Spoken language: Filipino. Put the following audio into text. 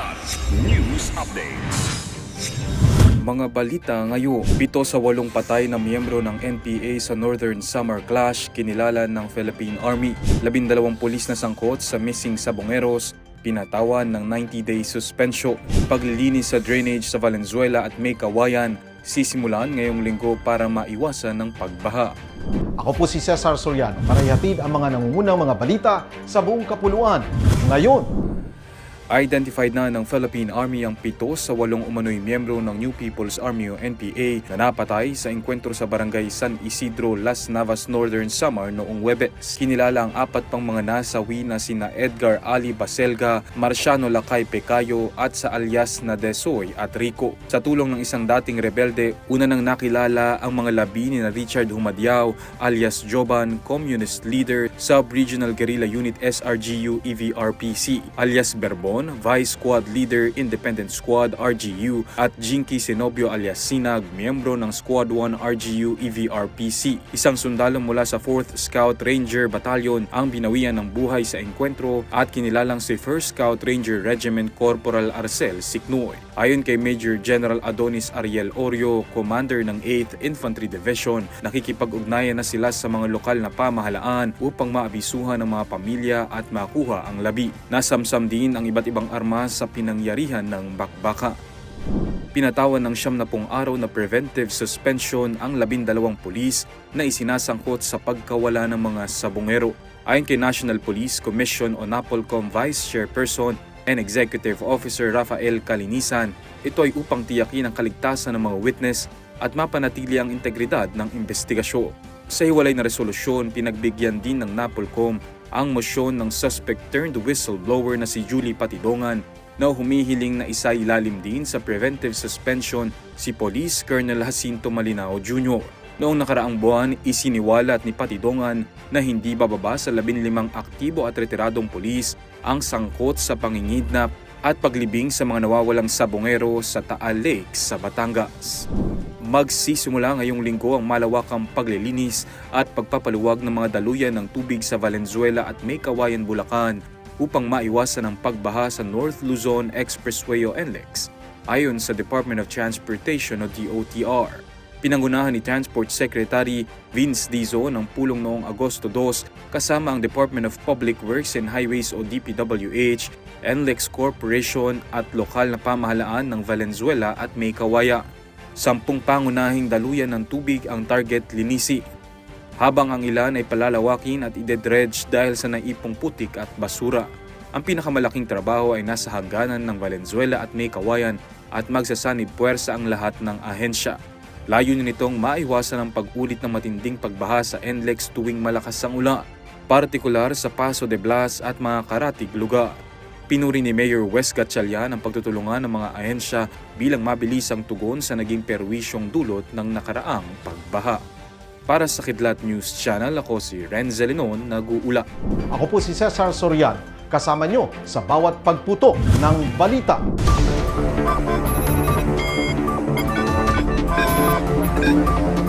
Kilat News Updates. Mga balita ngayon, pito sa walong patay na miyembro ng NPA sa Northern Summer Clash kinilala ng Philippine Army. Labindalawang pulis na sangkot sa missing sabongeros, pinatawan ng 90-day suspension. Paglilinis sa drainage sa Valenzuela at May Kawayan, sisimulan ngayong linggo para maiwasan ng pagbaha. Ako po si Cesar Soriano para ihatid ang mga nangungunang mga balita sa buong kapuluan. Ngayon, Identified na ng Philippine Army ang pito sa walong umano'y miyembro ng New People's Army o NPA na napatay sa engkwentro sa barangay San Isidro, Las Navas, Northern Samar noong Webes. Kinilala ang apat pang mga nasawi na sina Edgar Ali Baselga, Marciano Lakay Pecayo at sa alias na Desoy at Rico. Sa tulong ng isang dating rebelde, una nang nakilala ang mga labi ni na Richard Humadiao alias Joban, Communist Leader, Sub-Regional Guerrilla Unit SRGU EVRPC alias Berbon, Vice Squad Leader Independent Squad RGU at Jinky Senobio alias Sinag, miyembro ng Squad 1 RGU EVRPC. Isang sundalo mula sa 4th Scout Ranger Battalion ang binawian ng buhay sa engkwentro at kinilalang si 1st Scout Ranger Regiment Corporal Arcel Siknoy. Ayon kay Major General Adonis Ariel Orio, commander ng 8th Infantry Division, nakikipag-ugnayan na sila sa mga lokal na pamahalaan upang maabisuhan ng mga pamilya at makuha ang labi. Nasamsam din ang iba't ibang armas sa pinangyarihan ng bakbaka. Pinatawan ng siyam na pong araw na preventive suspension ang labindalawang pulis na isinasangkot sa pagkawala ng mga sabongero. Ayon kay National Police Commission o NAPOLCOM Vice Chairperson and Executive Officer Rafael Kalinisan, ito ay upang tiyakin ang kaligtasan ng mga witness at mapanatili ang integridad ng investigasyon. Sa hiwalay na resolusyon, pinagbigyan din ng NAPOLCOM ang mosyon ng suspect turned whistleblower na si Julie Patidongan na humihiling na isa ilalim din sa preventive suspension si Police Colonel Jacinto Malinao Jr. Noong nakaraang buwan, isiniwalat ni Patidongan na hindi bababa sa 15 aktibo at retiradong pulis ang sangkot sa pangingidnap at paglibing sa mga nawawalang sabongero sa Taal Lake sa Batangas. Magsisimula ngayong linggo ang malawakang paglilinis at pagpapaluwag ng mga daluyan ng tubig sa Valenzuela at May Kawayan, Bulacan upang maiwasan ang pagbaha sa North Luzon Expressway o NLEX ayon sa Department of Transportation o DOTR. Pinangunahan ni Transport Secretary Vince Dizo ng pulong noong Agosto 2 kasama ang Department of Public Works and Highways o DPWH, NLEX Corporation at lokal na pamahalaan ng Valenzuela at May Kawaya. Sampung pangunahing daluyan ng tubig ang target linisi habang ang ilan ay palalawakin at idedredge dahil sa naipong putik at basura. Ang pinakamalaking trabaho ay nasa hangganan ng Valenzuela at May Kawayan at magsasanib puwersa ang lahat ng ahensya. Layunin nitong maiwasan ang pag-ulit ng matinding pagbaha sa NLEX tuwing malakas ang ulan, partikular sa Paso de Blas at mga karatig lugar. Pinuri ni Mayor Wes Gatchalian ang pagtutulungan ng mga ahensya bilang mabilis ang tugon sa naging perwisyong dulot ng nakaraang pagbaha. Para sa Kidlat News Channel, ako si Renzel Linon, nag-uula. ako po si Cesar Soriano, kasama nyo sa bawat pagputo ng balita. thank you